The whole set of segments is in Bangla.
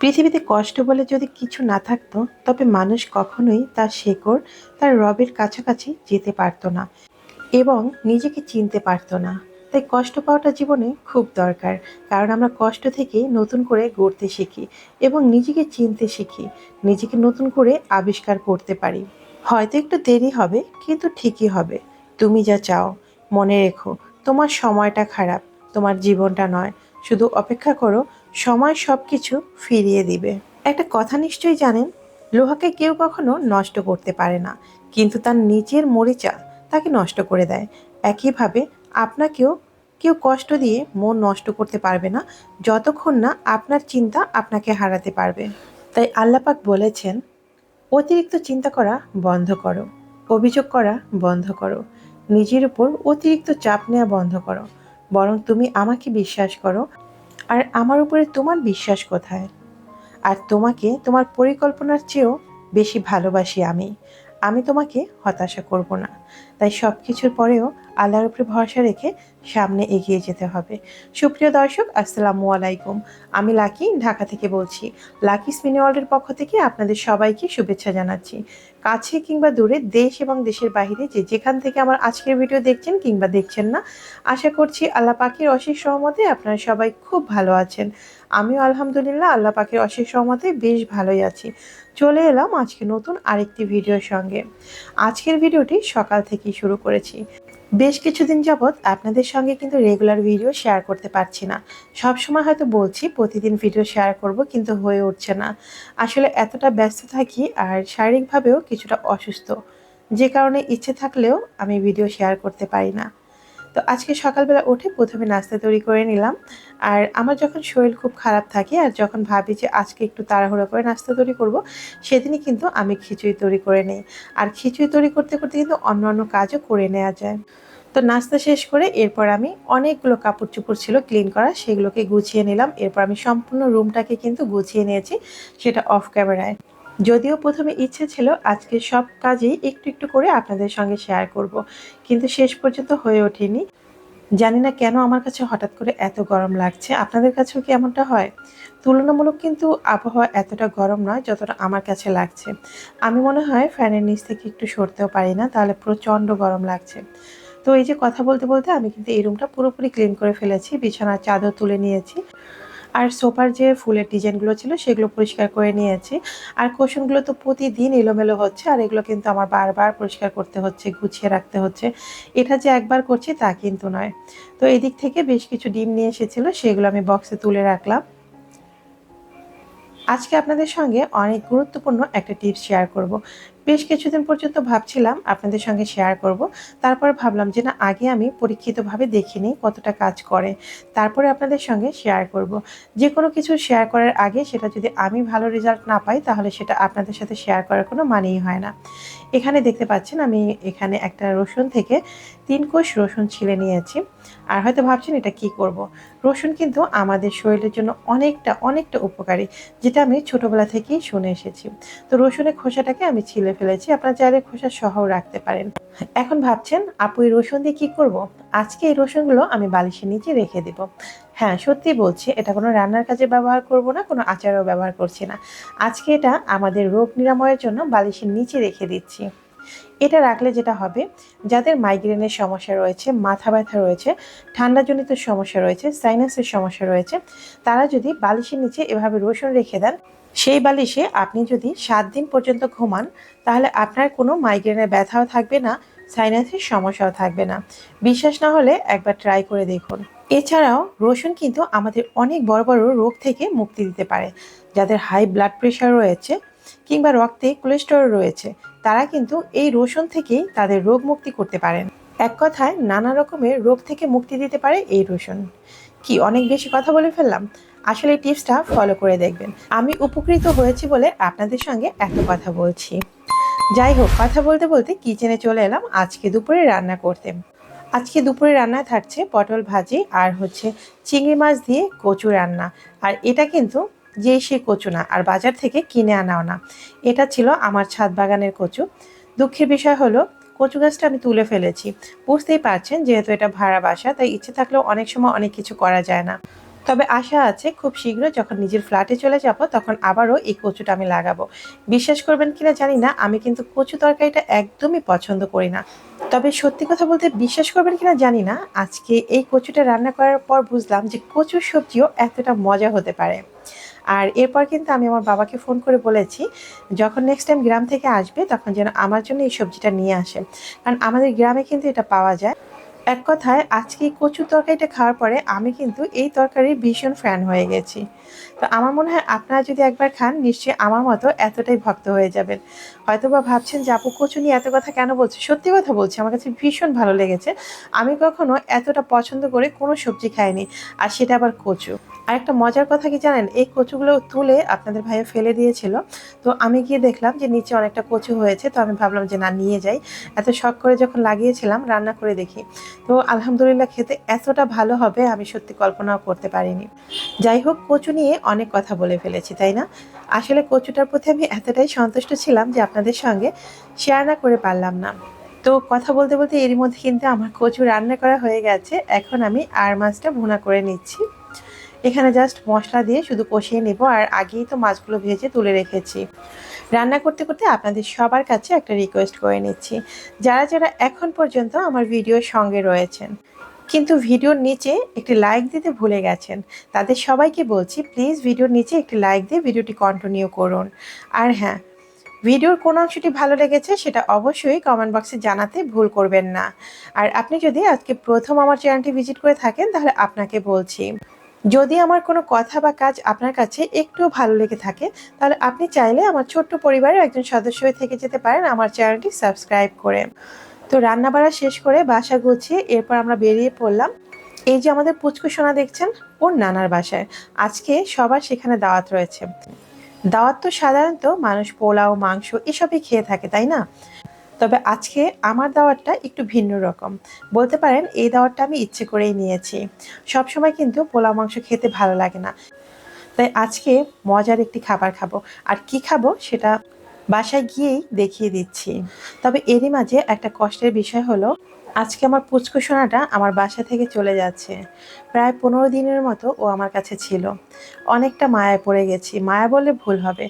পৃথিবীতে কষ্ট বলে যদি কিছু না থাকতো, তবে মানুষ কখনোই তার শেকড়, তার রবের কাছাকাছি যেতে পারতো না এবং নিজেকে চিনতে পারতো না। তাই কষ্ট পাওয়াটা জীবনে খুব দরকার, কারণ আমরা কষ্ট থেকে নতুন করে গড়তে শিখি এবং নিজেকে চিনতে শিখি, নিজেকে নতুন করে আবিষ্কার করতে পারি। হয়তো একটু দেরি হবে, কিন্তু ঠিকই হবে। তুমি যা চাও, মনে রেখো, তোমার সময়টা খারাপ, তোমার জীবনটা নয়। শুধু অপেক্ষা করো সময় সব কিছু ফিরিয়ে দিবে। একটা কথা নিশ্চয়ই জানেন, লোহাকে কেউ কখনো নষ্ট করতে পারে না, কিন্তু তার নিজের মরিচা তাকে নষ্ট করে দেয়। একইভাবে আপনাকেও কেউ কষ্ট দিয়ে মন নষ্ট করতে পারবে না, যতক্ষণ না আপনার চিন্তা আপনাকে হারাতে পারবে। তাই আল্লাপাক বলেছেন, অতিরিক্ত চিন্তা করা বন্ধ করো, অভিযোগ করা বন্ধ করো, নিজের উপর অতিরিক্ত চাপ নেওয়া বন্ধ করো, বরং তুমি আমাকে বিশ্বাস করো আর আমার উপরে তোমার বিশ্বাস কোথায়? আর তোমাকে তোমার পরিকল্পনার চেয়েও বেশি ভালোবাসি আমি। আমি তোমাকে হতাশা করব না। তাই সব কিছুর পরেও আল্লাহর উপরে ভরসা রেখে সামনে এগিয়ে যেতে হবে। সুপ্রিয় দর্শক, আসসালামু আলাইকুম। আমি লাকি, ঢাকা থেকে বলছি। লাকি স্মিনি ওয়ার্ল্ডের পক্ষ থেকে আপনাদের সবাইকে শুভেচ্ছা জানাচ্ছি। কাছে কিংবা দূরে, দেশ এবং দেশের বাইরে যে যেখান থেকে আমার আজকের ভিডিও দেখছেন কিংবা দেখছেন না, আশা করছি আল্লাহ পাখির অশেষ সহমতে আপনারা সবাই খুব ভালো আছেন। আমিও আলহামদুলিল্লাহ আল্লাহ পাখির অশেষ সহমতে বেশ ভালোই আছি। চলে এলাম আজকে নতুন আরেকটি ভিডিওর সঙ্গে। আজকের ভিডিওটি সকাল থেকেই শুরু করেছি। বেশ কিছুদিন যাবৎ আপনাদের সঙ্গে কিন্তু রেগুলার ভিডিও শেয়ার করতে পারছি না। সব সময় হয়তো বলছি, প্রতিদিন ভিডিও শেয়ার করব, কিন্তু হয়ে উঠছে না। আসলে এতটা ব্যস্ত থাকি আর শারীরিকভাবেও কিছুটা অসুস্থ। যে কারণে ইচ্ছে থাকলেও আমি ভিডিও শেয়ার করতে পারি না। তো আজকে সকালবেলা উঠে প্রথমে নাস্তা তৈরি করে নিলাম। আর আমার যখন শরীর খুব খারাপ থাকে আর যখন ভাবি যে আজকে একটু তাড়াহুড়ো করে নাস্তা তৈরি করব, সেদিনই কিন্তু আমি খিচুড়ি তৈরি করে নিই। আর খিচুড়ি তৈরি করতে করতে কিন্তু অন্য অন্য কাজও করে নেওয়া যায়। তো নাস্তা শেষ করে এরপর আমি অনেকগুলো কাপড় চোপড় ছিল ক্লিন করা, সেগুলোকে গুছিয়ে নিলাম। এরপর আমি সম্পূর্ণ রুমটাকে কিন্তু গুছিয়ে নিয়েছি, সেটা অফ ক্যামেরায়। যদিও প্রথমে ইচ্ছে ছিল, আজকে সব কাজেই একটু একটু করে আপনাদের সঙ্গে শেয়ার করব। কিন্তু শেষ পর্যন্ত হয়ে ওঠেনি। জানি না কেন আমার কাছে হঠাৎ করে এত গরম লাগছে। আপনাদের কাছেও কি এমনটা হয়? তুলনামূলক কিন্তু আবহাওয়া এতটা গরম নয় যতটা আমার কাছে লাগছে। আমি মনে হয় ফ্যানের নিচ থেকে একটু সরতেও পারি না, তাহলে প্রচণ্ড গরম লাগছে। তো এই যে কথা বলতে বলতে আমি কিন্তু এই রুমটা পুরোপুরি ক্লিন করে ফেলেছি, বিছানার চাদর তুলে নিয়েছি। আর সোফার যে ফুলের ডিজাইনগুলো ছিল, সেগুলো পরিষ্কার করে নিয়েছি। আর কোশনগুলো তো প্রতিদিন এলোমেলো হচ্ছে, আর এগুলো কিন্তু আমার বারবার পরিষ্কার করতে হচ্ছে, গুছিয়ে রাখতে হচ্ছে। এটা যে একবার করছি তা কিন্তু নয়। তো এদিক থেকে বেশ কিছু ডিম নিয়ে এসেছিল, সেগুলো আমি বক্সে তুলে রাখলাম। আজকে আপনাদের সঙ্গে অনেক গুরুত্বপূর্ণ একটা টিপস শেয়ার করব। বেশ কিছুদিন পর্যন্ত ভাবছিলাম আপনাদের সঙ্গে শেয়ার করব। তারপর ভাবলাম যে না, আগে আমি পরীক্ষিতভাবে দেখিনি কতটা কাজ করে। তারপরে আপনাদের সঙ্গে শেয়ার করব। যে কোনো কিছু শেয়ার করার আগে সেটা যদি আমি ভালো রেজাল্ট না পাই, তাহলে সেটা আপনাদের সাথে শেয়ার করার কোনো মানেই হয় না। এখানে দেখতে পাচ্ছেন আমি এখানে একটা রসুন থেকে তিন কোষ রসুন ছিলে নিয়েছি। আর হয়তো ভাবছেন এটা কি করব। রসুন কিন্তু আমাদের শরীরের জন্য অনেকটা অনেকটা উপকারী, যেটা আমি ছোটবেলা থেকেই শুনে এসেছি। তো রসুনের খোসাটাকে আমি ছিলে ফেলেছি, আপনার চাইলে খোসা সহও রাখতে পারেন। এখন ভাবছেন, আপু, এই রসুন দিয়ে কী করব। আজকে এই রসুনগুলো আমি বালিশের নিচে রেখে দেব। হ্যাঁ সত্যি বলছি, এটা কোনো রান্নার কাজে ব্যবহার করব না, কোনো আচারেও ব্যবহার করছি না। আজকে এটা আমাদের রোগ নিরাময়ের জন্য বালিশের নিচে রেখে দিচ্ছি। এটা রাখলে যেটা হবে, যাদের মাইগ্রেনের সমস্যা রয়েছে, মাথা ব্যথা রয়েছে, ঠান্ডাজনিত সমস্যা রয়েছে সাইনাসের সমস্যা রয়েছে, তারা যদি বালিশের নিচে এভাবে রসুন রেখে দেন সেই বালিশে আপনি যদি সাত দিন পর্যন্ত ঘুমান, তাহলে আপনার কোনো মাইগ্রেনের ব্যথাও থাকবে না সাইনাসের সমস্যাও থাকবে না। বিশ্বাস না হলে একবার ট্রাই করে দেখুন। এছাড়াও রসুন কিন্তু আমাদের অনেক বড় বড় রোগ থেকে মুক্তি দিতে পারে। যাদের হাই ব্লাড প্রেশার রয়েছে কিংবা রক্তে কোলেস্টেরল রয়েছে, তারা কিন্তু এই রসুন থেকেই তাদের রোগ মুক্তি করতে পারেন। এক কথায় নানা রকমের রোগ থেকে মুক্তি দিতে পারে এই রসুন। কি অনেক বেশি কথা বলে ফেললাম? আসলে টিপসটা ফলো করে দেখবেন। আমি উপকৃত হয়েছি বলে আপনাদের সঙ্গে এত কথা বলছি। যাই হোক, কথা বলতে বলতে কিচেনে চলে এলাম আজকে দুপুরে রান্না করতে। আজকে দুপুরে রান্না থাকছে পটল ভাজি আর হচ্ছে চিংড়ি মাছ দিয়ে কচু রান্না। আর এটা কিন্তু যে সে কচু না, আর বাজার থেকে কিনে আনাও না। এটা ছিল আমার ছাদ বাগানের কচু। দুঃখের বিষয় হলো, কচু গাছটা আমি তুলে ফেলেছি। বুঝতেই পারছেন, যেহেতু এটা ভাড়া বাসা, তাই ইচ্ছে থাকলেও অনেক সময় অনেক কিছু করা যায় না। তবে আশা আছে খুব শীঘ্রই যখন নিজের ফ্ল্যাটে চলে যাব, তখন আবারও এই কচুটা আমি লাগাবো। বিশ্বাস করবেন কিনা জানি না, আমি কিন্তু কচু তরকারিটা একদমই পছন্দ করি না। তবে সত্যি কথা বলতে বিশ্বাস করবেন কিনা জানি না, আজকে এই কচুটা রান্না করার পর বুঝলাম যে কচুর সবজিও এতটা মজা হতে পারে। আর এরপর কিন্তু আমি আমার বাবাকে ফোন করে বলেছি, যখন নেক্সট টাইম গ্রাম থেকে আসবে তখন যেন আমার জন্য এই সবজিটা নিয়ে আসে। কারণ আমাদের গ্রামে কিন্তু এটা পাওয়া যায়। এক কথায়, আজকে কচু কচুর তরকারিটা খাওয়ার পরে আমি কিন্তু এই তরকারির ভীষণ ফ্যান হয়ে গেছি। তো আমার মনে হয় আপনারা যদি একবার খান, নিশ্চয়ই আমার মতো এতটাই ভক্ত হয়ে যাবেন। হয়তো বা ভাবছেন যে, আপু, কচু নিয়ে এত কথা কেন বলছে সত্যি কথা বলছি, আমার কাছে ভীষণ ভালো লেগেছে। আমি কখনো এতটা পছন্দ করে কোনো সবজি খাইনি, আর সেটা আবার কচু। আর একটা মজার কথা কি জানেন? এই কচুগুলো তুলে আপনাদের ভাইয়া ফেলে দিয়েছিল। তো আমি গিয়ে দেখলাম যে নিচে অনেকটা কচু হয়েছে। তো আমি ভাবলাম যে না, নিয়ে যাই। এত শখ করে যখন লাগিয়েছিলাম, রান্না করে দেখি। তো আলহামদুলিল্লাহ খেতে এতটা ভালো হবে, আমি সত্যি কল্পনাও করতে পারিনি। যাই হোক, কচু নিয়ে অনেক কথা বলে ফেলেছি, তাই না? আসলে কচুটার প্রতি আমি এতটাই সন্তুষ্ট ছিলাম যে আপনাদের সঙ্গে শেয়ার না করে পারলাম না। তো কথা বলতে বলতে এরই মধ্যে কিন্তু আমার কচু রান্না করা হয়ে গেছে। এখন আমি আর মাছটা ভুনা করে নিচ্ছি। এখানে জাস্ট মশলা দিয়ে শুধু কষিয়ে নেব, আর আগেই তো মাছগুলো ভেজে তুলে রেখেছি। রান্না করতে করতে আপনাদের সবার কাছে একটা রিকোয়েস্ট করে নিচ্ছি। যারা যারা এখন পর্যন্ত আমার ভিডিওর সঙ্গে রয়েছেন, কিন্তু ভিডিওর নিচে একটি লাইক দিতে ভুলে গেছেন, তাদের সবাইকে বলছি প্লিজ ভিডিওর নিচে একটি লাইক দিয়ে ভিডিওটি কন্টিনিউ করুন। আর হ্যাঁ ভিডিওর কোন অংশটি ভালো লেগেছে সেটা অবশ্যই কমেন্ট বক্সে জানাতে ভুল করবেন না। আর আপনি যদি আজকে প্রথম আমার চ্যানেলটি ভিজিট করে থাকেন, তাহলে আপনাকে বলছি যদি আমার কোনো কথা বা কাজ আপনার কাছে একটু ভালো লেগে থাকে, তাহলে আপনি চাইলে আমার ছোট্ট পরিবারের একজন সদস্য হয়ে থেকে যেতে পারেন আমার চ্যানেলটি সাবস্ক্রাইব করে। তো রান্না বাড়া শেষ করে বাসা গুছিয়ে এরপর আমরা বেরিয়ে পড়লাম। এই যে আমাদের পুচকু সোনা দেখছেন, ওর নানার বাসায়। আজকে সবার সেখানে দাওয়াত রয়েছে। দাওয়াত তো সাধারণত মানুষ পোলাও, মাংস এসবই খেয়ে থাকে, তাই না? তবে আজকে আমার দাওয়াতটা একটু ভিন্ন রকম। বলতে পারেন, এই দাওয়াতটা আমি ইচ্ছে করেই নিয়েছি। সব সময় কিন্তু পোলা মাংস খেতে ভালো লাগে না। তাই আজকে মজার একটি খাবার খাব। আর কি খাব সেটা বাসায় গিয়েই দেখিয়ে দিচ্ছি। তবে এরই মাঝে একটা কষ্টের বিষয় হলো আজকে আমার পুচকু সোনাটা আমার বাসা থেকে চলে যাচ্ছে। প্রায় পনেরো দিনের মতো ও আমার কাছে ছিল। অনেকটা মায়ায় পড়ে গেছি। মায়া বললে ভুল হবে।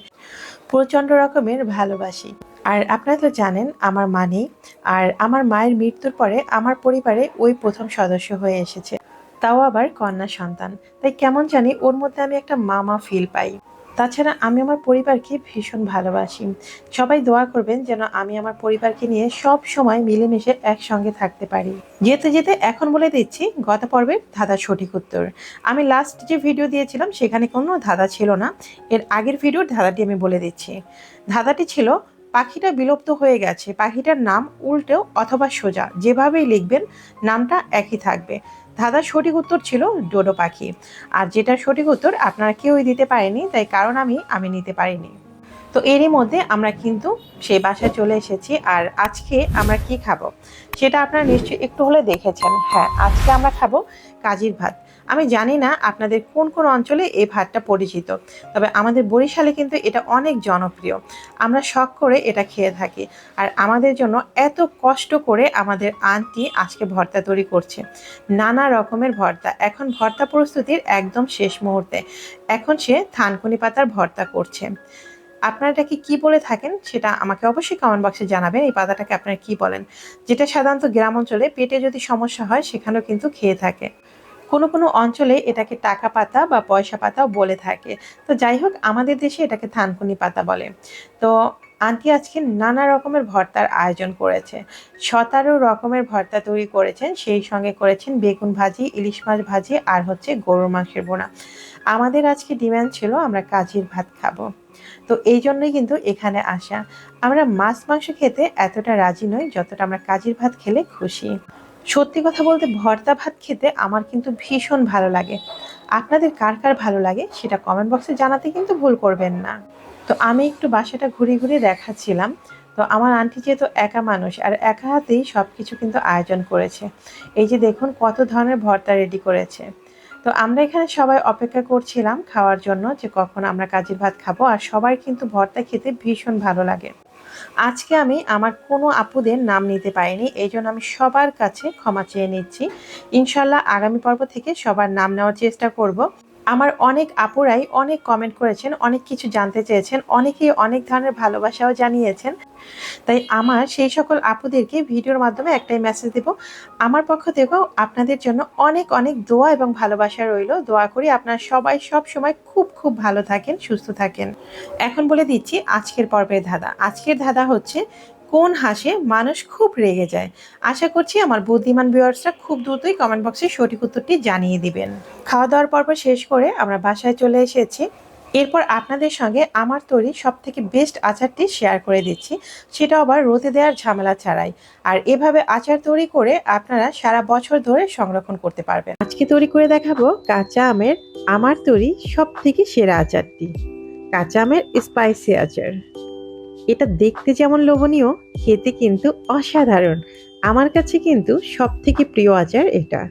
প্রচণ্ড রকমের ভালোবাসি। আর আপনারা তো জানেন, আমার মা নেই আর আমার মায়ের মৃত্যুর পরে আমার পরিবারে ওই প্রথম সদস্য হয়ে এসেছে। তাও আবার কন্যা সন্তান। তাই কেমন জানি ওর মধ্যে আমি একটা মামা ফিল পাই। তাছাড়া আমি আমার পরিবারকে ভীষণ ভালোবাসি। সবাই দোয়া করবেন যেন আমি আমার পরিবারকে নিয়ে সব সময় মিলেমিশে একসঙ্গে থাকতে পারি। যেতে যেতে এখন বলে দিচ্ছি, গত পর্বের ধাঁধা সঠিক উত্তর। আমি লাস্ট যে ভিডিও দিয়েছিলাম, সেখানে কোনো ধাঁধা ছিল না। এর আগের ভিডিওর ধাঁধাটি আমি বলে দিচ্ছি। ধাঁধাটি ছিল, পাখিটা বিলুপ্ত হয়ে গেছে। পাখিটার নাম উল্টেও অথবা সোজা। যেভাবেই লিখবেন, নামটা একই থাকবে। ধাঁধার সঠিক উত্তর ছিল ডোডো পাখি। আর যেটা সঠিক উত্তর আপনারা কেউই দিতে পারেনি, তাই কারণ আমি আমি নিতে পারিনি। তো এরই মধ্যে আমরা কিন্তু সেই বাসায় চলে এসেছি, আর আজকে আমরা কি খাব? সেটা আপনারা নিশ্চয়ই একটু হলে দেখেছেন। হ্যাঁ আজকে আমরা খাব কাজির ভাত। আমি জানি না আপনাদের কোন কোন অঞ্চলে এই ভাতটা পরিচিত, তবে আমাদের বরিশালে কিন্তু এটা অনেক জনপ্রিয়। আমরা শখ করে এটা খেয়ে থাকি, আর আমাদের জন্য এত কষ্ট করে আমাদের আন্টি আজকে ভর্তা তৈরি করছে। নানা রকমের ভর্তা, এখন ভর্তা প্রস্তুতির একদম শেষ মুহূর্তে। এখন সে থানকুনি পাতার ভর্তা করছে। আপনারা এটাকে কি বলে থাকেন সেটা আমাকে অবশ্যই কমেন্ট বক্সে জানাবেন, এই পাতাটাকে আপনারা কি বলেন? যেটা সাধারণত গ্রাম অঞ্চলে পেটে যদি সমস্যা হয় সেখানেও কিন্তু খেয়ে থাকে। কোনো কোনো অঞ্চলে এটাকে টাকা পাতা বা পয়সা পাতাও বলে থাকে। তো যাই হোক, আমাদের দেশে এটাকে থানকুনি পাতা বলে। তো আন্টি আজকে নানা রকমের ভর্তার আয়োজন করেছে। সতেরো রকমের ভর্তা তৈরি করেছেন। সেই সঙ্গে করেছেন বেগুন ভাজি, ইলিশ মাছ ভাজি আর হচ্ছে গরুর মাংসের বোনা। আমাদের আজকে ডিমান্ড ছিল, আমরা কাজির ভাত খাব। তো এই জন্যই কিন্তু এখানে আসা। আমরা মাছ মাংস খেতে এতটা রাজি নই, যতটা আমরা কাজির ভাত খেলে খুশি। সত্যি কথা বলতে ভর্তা ভাত খেতে আমার কিন্তু ভীষণ ভালো লাগে। আপনাদের কার কার ভালো লাগে সেটা কমেন্ট বক্সে জানাতে কিন্তু ভুল করবেন না। তো আমি একটু বাসাটা ঘুরে ঘুরে দেখাচ্ছিলাম। তো আমার আন্টি যেহেতু একা মানুষ আর একা হাতেই সব কিছু কিন্তু আয়োজন করেছে। এই যে দেখুন কত ধরনের ভর্তা রেডি করেছে। তো আমরা এখানে সবাই অপেক্ষা করছিলাম খাওয়ার জন্য যে কখন আমরা কাজের ভাত খাব, আর সবাই কিন্তু ভর্তা খেতে ভীষণ ভালো লাগে। আজকে আমি আমার কোনো আপুদের নাম নিতে পারিনি, এই জন্য আমি সবার কাছে ক্ষমা চেয়ে নিচ্ছি। ইনশাল্লাহ আগামী পর্ব থেকে সবার নাম নেওয়ার চেষ্টা করব। আমার অনেক আপুরাই অনেক কমেন্ট করেছেন, অনেক কিছু জানতে চেয়েছেন, অনেকেই অনেক ধরনের ভালোবাসাও জানিয়েছেন। তাই আমার সেই সকল আপুদেরকে ভিডিওর মাধ্যমে একটাই মেসেজ দেব, আমার পক্ষ থেকেও আপনাদের জন্য অনেক অনেক দোয়া এবং ভালোবাসা রইল। দোয়া করি আপনারা সবাই সব সময় খুব খুব ভালো থাকেন, সুস্থ থাকেন। এখন বলে দিচ্ছি আজকের পর্বের ধাঁধা। আজকের ধাঁধা হচ্ছে কোন হাসে মানুষ খুব রেগে যায়? আশা করছি আমার বুদ্ধিমান ভিউয়ার্সরা খুব দ্রুতই কমেন্ট বক্সে সঠিক উত্তরটি জানিয়ে দিবেন। খাওয়া দাওয়ার পর্ব শেষ করে আমরা বাসায় চলে এসেছি। এরপর আপনাদের সঙ্গে আমার তৈরি সব থেকে বেস্ট আচারটি শেয়ার করে দিচ্ছি। সেটা আবার রোদে দেওয়ার ঝামেলা ছাড়াই। আর এভাবে আচার তৈরি করে আপনারা সারা বছর ধরে সংরক্ষণ করতে পারবেন। আজকে তৈরি করে দেখাবো কাঁচা আমের আমার তৈরি সব থেকে সেরা আচারটি। কাঁচা আমের স্পাইসি আচার। এটা দেখতে যেমন লোভনীয়, খেতে কিন্তু অসাধারণ। আমার কাছে কিন্তু সব থেকে প্রিয় আচার এটা।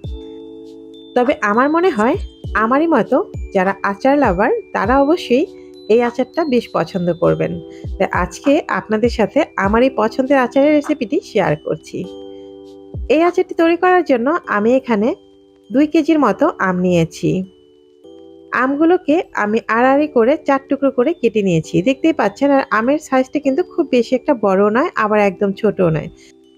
তবে আমার মনে হয়, আমারই মতো যারা আচার লাভার, তারা অবশ্যই এই আচারটা বেশ পছন্দ করবেন। তাই আজকে আপনাদের সাথে আমার এই পছন্দের আচারের রেসিপিটি শেয়ার করছি। এই আচারটি তৈরি করার জন্য আমি এখানে দুই কেজির মতো আম নিয়েছি। আমগুলোকে আমি আড়াআড়ি করে চার টুকরো করে কেটে নিয়েছি। দেখতেই পাচ্ছেন, আর আমের সাইজটা কিন্তু খুব বেশি একটা বড় নয়, আবার একদম ছোট নয়।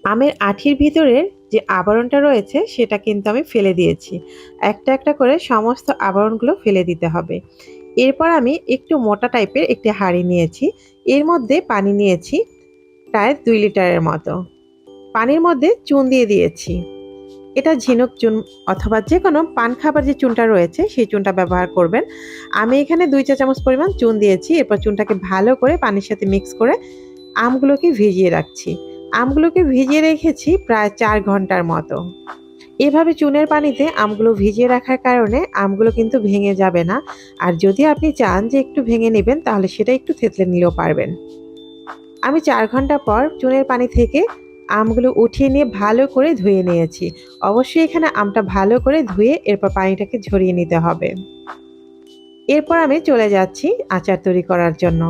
আমের আঠির ভিতরের যে আবরণটা রয়েছে, সেটা কিন্তু আমি ফেলে দিয়েছি। একটা একটা করে সমস্ত আবরণগুলো ফেলে দিতে হবে। এরপর আমি একটু মোটা টাইপের একটি হাঁড়ি নিয়েছি। এর মধ্যে পানি নিয়েছি প্রায় দুই লিটারের মতো। পানির মধ্যে চুন দিয়ে দিয়েছি। এটা ঝিনুক চুন অথবা যে কোনো পান খাবার যে চুনটা রয়েছে, সেই চুনটা ব্যবহার করবেন। আমি এখানে দুই চা চামচ পরিমাণ চুন দিয়েছি। এরপর চুনটাকে ভালো করে পানির সাথে মিক্স করে আমগুলোকে ভিজিয়ে রাখছি। আমগুলোকে ভিজিয়ে রেখেছি প্রায় চার ঘণ্টার মতো। এভাবে চুনের পানিতে আমগুলো ভিজিয়ে রাখার কারণে আমগুলো কিন্তু ভেঙে যাবে না। আর যদি আপনি চান যে একটু ভেঙে নেবেন, তাহলে সেটা একটু থেতলে নিলেও পারবেন। আমি চার ঘণ্টা পর চুনের পানি থেকে আমগুলো উঠিয়ে নিয়ে ভালো করে ধুয়ে নিয়েছি। অবশ্যই এখানে আমটা ভালো করে ধুয়ে এরপর পানিটাকে ঝরিয়ে নিতে হবে। এরপর আমি চলে যাচ্ছি আচার তৈরি করার জন্য।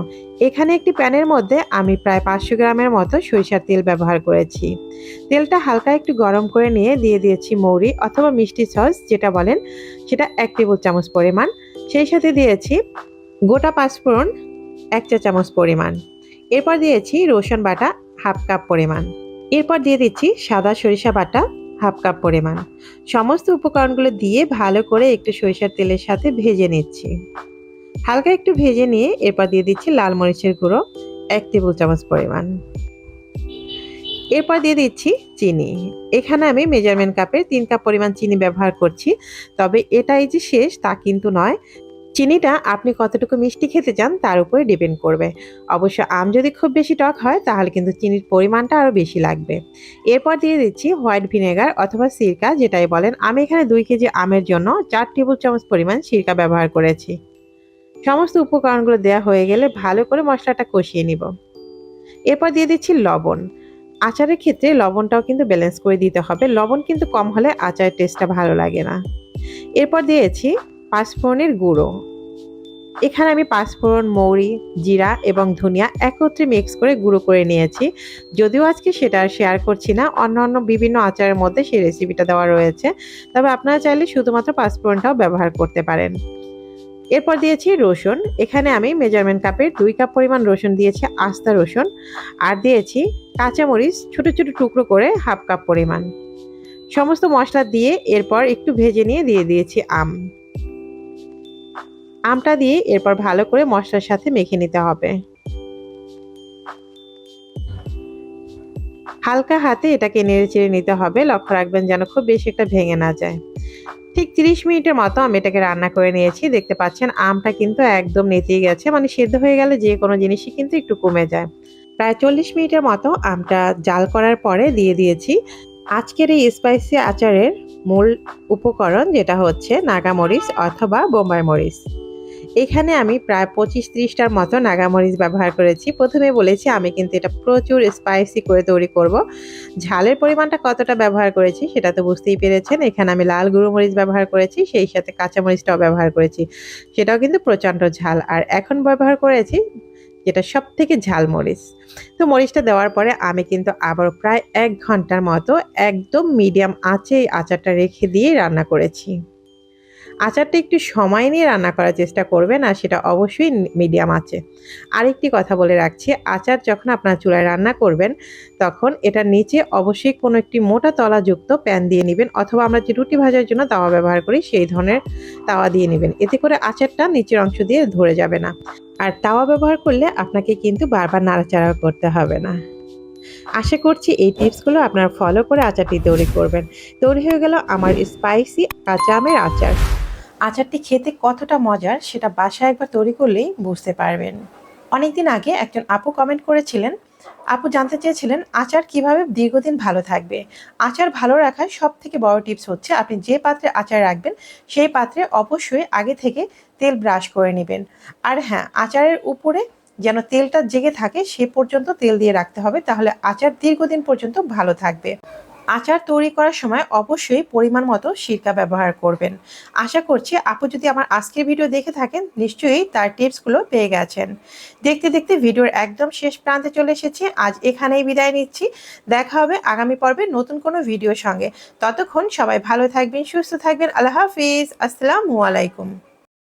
এখানে একটি প্যানের মধ্যে আমি প্রায় পাঁচশো গ্রামের মতো সরিষার তেল ব্যবহার করেছি। তেলটা হালকা একটু গরম করে নিয়ে দিয়ে দিয়েছি মৌরি অথবা মিষ্টি সস, যেটা বলেন সেটা এক টেবিল চামচ পরিমাণ। সেই সাথে দিয়েছি গোটা পাঁচফোড়ন এক চা চামচ পরিমাণ। এরপর দিয়েছি রসুন বাটা হাফ কাপ পরিমাণ। এরপর দিয়ে দিচ্ছি সাদা সরিষা বাটা, হাফ কাপ পরিমাণ। সমস্ত উপকরণগুলো দিয়ে ভালো করে একটু সরিষার তেলের সাথে ভেজে নিচ্ছি। হালকা একটু ভেজে নিয়ে এরপর দিয়ে দিচ্ছি লাল মরিচের গুঁড়ো, এক টেবিল চামচ পরিমাণ। এরপর দিয়ে দিচ্ছি চিনি। এখানে আমি মেজারমেন্ট কাপের তিন কাপ পরিমাণ চিনি ব্যবহার করছি, তবে এটাই যে শেষ তা কিন্তু নয়। চিনিটা আপনি কতটুকু মিষ্টি খেতে চান তার উপরে ডিপেন্ড করবে। অবশ্য আম যদি খুব বেশি টক হয়, তাহলে কিন্তু চিনির পরিমাণটা আরও বেশি লাগবে। এরপর দিয়ে দিচ্ছি হোয়াইট ভিনেগার অথবা সিরকা, যেটাই বলেন। আমি এখানে দুই কেজি আমের জন্য চার টেবিল চামচ পরিমাণ সিরকা ব্যবহার করেছি। সমস্ত উপকরণগুলো দেওয়া হয়ে গেলে ভালো করে মশলাটা কষিয়ে নিব। এরপর দিয়ে দিচ্ছি লবণ। আচারের ক্ষেত্রে লবণটাও কিন্তু ব্যালেন্স করে দিতে হবে। লবণ কিন্তু কম হলে আচারের টেস্টটা ভালো লাগে না। এরপর দিয়েছি পাঁচফোড়নের গুঁড়ো। এখানে আমি পাঁচফোড়ন, মৌরি, জিরা এবং ধনিয়া একত্রে মিক্স করে গুঁড়ো করে নিয়েছি। যদিও আজকে সেটা আর শেয়ার করছি না, অন্য অন্য বিভিন্ন আচারের মধ্যে সেই রেসিপিটা দেওয়া রয়েছে। তবে আপনারা চাইলে শুধুমাত্র পাঁচফোড়নটাও ব্যবহার করতে পারেন। এরপর দিয়েছি রসুন। এখানে আমি মেজারমেন্ট কাপের দুই কাপ পরিমাণ রসুন দিয়েছি, আস্তা রসুন। আর দিয়েছি কাঁচামরিচ, ছোট ছোট টুকরো করে হাফ কাপ পরিমাণ। সমস্ত মশলা দিয়ে এরপর একটু ভেজে নিয়ে দিয়ে দিয়েছি আম। আমটা দিয়ে এরপর ভালো করে মশলার সাথে মেখে নিতে হবে। হালকা হাতে এটাকে নেড়ে চেড়ে নিতে হবে। লক্ষ্য রাখবেন যেন খুব বেশি একটা ভেঙে না যায়। ঠিক তিরিশ মিনিটের মতো আমি এটাকে রান্না করে নিয়েছি। দেখতে পাচ্ছেন আমটা কিন্তু একদম নেতিয়ে গেছে। মানে সেদ্ধ হয়ে গেলে যে কোনো জিনিসই কিন্তু একটু কমে যায়। প্রায় চল্লিশ মিনিটের মতো আমটা জাল করার পরে দিয়ে দিয়েছি। আজকের এই স্পাইসি আচারের মূল উপকরণ যেটা হচ্ছে নাগামরিচ অথবা বোম্বাই মরিচ। এখানে আমি প্রায় পঁচিশ ত্রিশটার মতো নাগামরিচ ব্যবহার করেছি। প্রথমে বলেছি আমি কিন্তু এটা প্রচুর স্পাইসি করে তৈরি করব। ঝালের পরিমাণটা কতটা ব্যবহার করেছি সেটা তো বুঝতেই পেরেছেন। এখানে আমি লাল গুঁড়ো মরিচ ব্যবহার করেছি, সেই সাথে কাঁচামরিচটাও ব্যবহার করেছি। সেটাও কিন্তু প্রচণ্ড ঝাল। আর এখন ব্যবহার করেছি যেটা সব থেকে ঝাল মরিচ। তো মরিচটা দেওয়ার পরে আমি কিন্তু আবার প্রায় এক ঘণ্টার মতো একদম মিডিয়াম আঁচে আচারটা রেখে দিয়ে রান্না করেছি। আচারটা একটু সময় নিয়ে রান্না করার চেষ্টা করবেন আর সেটা অবশ্যই মিডিয়াম আছে। আরেকটি কথা বলে রাখছি, আচার যখন আপনার চুলায় রান্না করবেন, তখন এটার নিচে অবশ্যই কোনো একটি মোটা তলাযুক্ত প্যান দিয়ে নেবেন অথবা আমরা যে রুটি ভাজার জন্য তাওয়া ব্যবহার করি সেই ধরনের তাওয়া দিয়ে নেবেন। এতে করে আচারটা নিচের অংশ দিয়ে ধরে যাবে না। আর তাওয়া ব্যবহার করলে আপনাকে কিন্তু বারবার নাড়াচাড়া করতে হবে না। আশা করছি এই টিপসগুলো আপনারা ফলো করে আচারটি তৈরি করবেন। তৈরি হয়ে গেল আমার স্পাইসি কাঁচা আমের আচার। আচারটি খেতে কতটা মজার সেটা বাসায় একবার তৈরি করলেই বুঝতে পারবেন। অনেকদিন আগে একজন আপু কমেন্ট করেছিলেন, আপু জানতে চেয়েছিলেন আচার কীভাবে দীর্ঘদিন ভালো থাকবে। আচার ভালো রাখার সব থেকে বড় টিপস হচ্ছে আপনি যে পাত্রে আচার রাখবেন, সেই পাত্রে অবশ্যই আগে থেকে তেল ব্রাশ করে নেবেন। আর হ্যাঁ আচারের উপরে যেন তেলটা জেগে থাকে, সে পর্যন্ত তেল দিয়ে রাখতে হবে। তাহলে আচার দীর্ঘদিন পর্যন্ত ভালো থাকবে। আচার তৈরি করার সময় অবশ্যই পরিমাণ মতো সিরকা ব্যবহার করবেন। আশা করছি আপু যদি আমার আজকের ভিডিও দেখে থাকেন, নিশ্চয়ই তার টিপসগুলো পেয়ে গেছেন। দেখতে দেখতে ভিডিওর একদম শেষ প্রান্তে চলে এসেছি। আজ এখানেই বিদায় নিচ্ছি। দেখা হবে আগামী পর্বে নতুন কোনো ভিডিওর সঙ্গে। ততক্ষণ সবাই ভালো থাকবেন, সুস্থ থাকবেন। আল্লাহ হাফিজ। আসসালামু আলাইকুম।